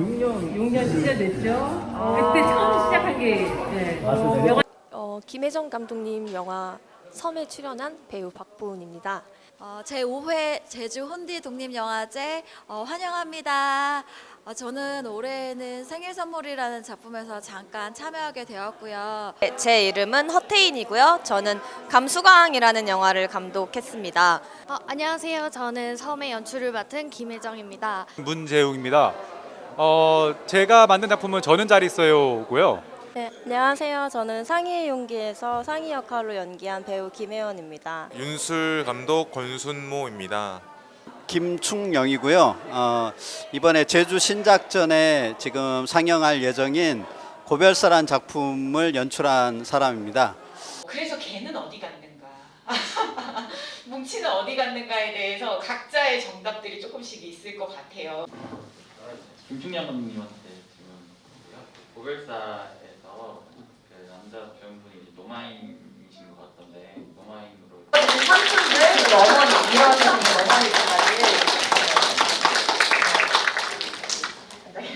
6년, 6년 진짜 됐죠? 그때 처음 시작한 게 네. 영화 어, 김혜정 감독님 영화 섬에 출연한 배우 박보은입니다. 어, 제 5회 제주 혼디 독립영화제 어, 환영합니다. 어, 저는 올해는 생일 선물이라는 작품에서 잠깐 참여하게 되었고요. 네, 제 이름은 허태인이고요. 저는 감수광이라는 영화를 감독했습니다. 어, 안녕하세요. 저는 섬의 연출을 맡은 김혜정입니다. 문재웅입니다. 어, 제가 만든 작품은 저는 잘 있어요고요. 네, 안녕하세요. 저는 상의의 용기에서 상의 역할로 연기한 배우 김혜원입니다. 윤술 감독 권순모입니다. 김충영이고요. 어, 이번에 제주 신작전에 지금 상영할 예정인 고별사란 작품을 연출한 사람입니다. 그래서 걔는 어디 갔는가? 뭉치는 어디 갔는가에 대해서 각자의 정답들이 조금씩 있을 것 같아요. 김충량 감독님한테 지금 고별사에서 그 남자 배우분이 노마인이신 것 같던데 노마인으로. 삼촌 왜 너만 이런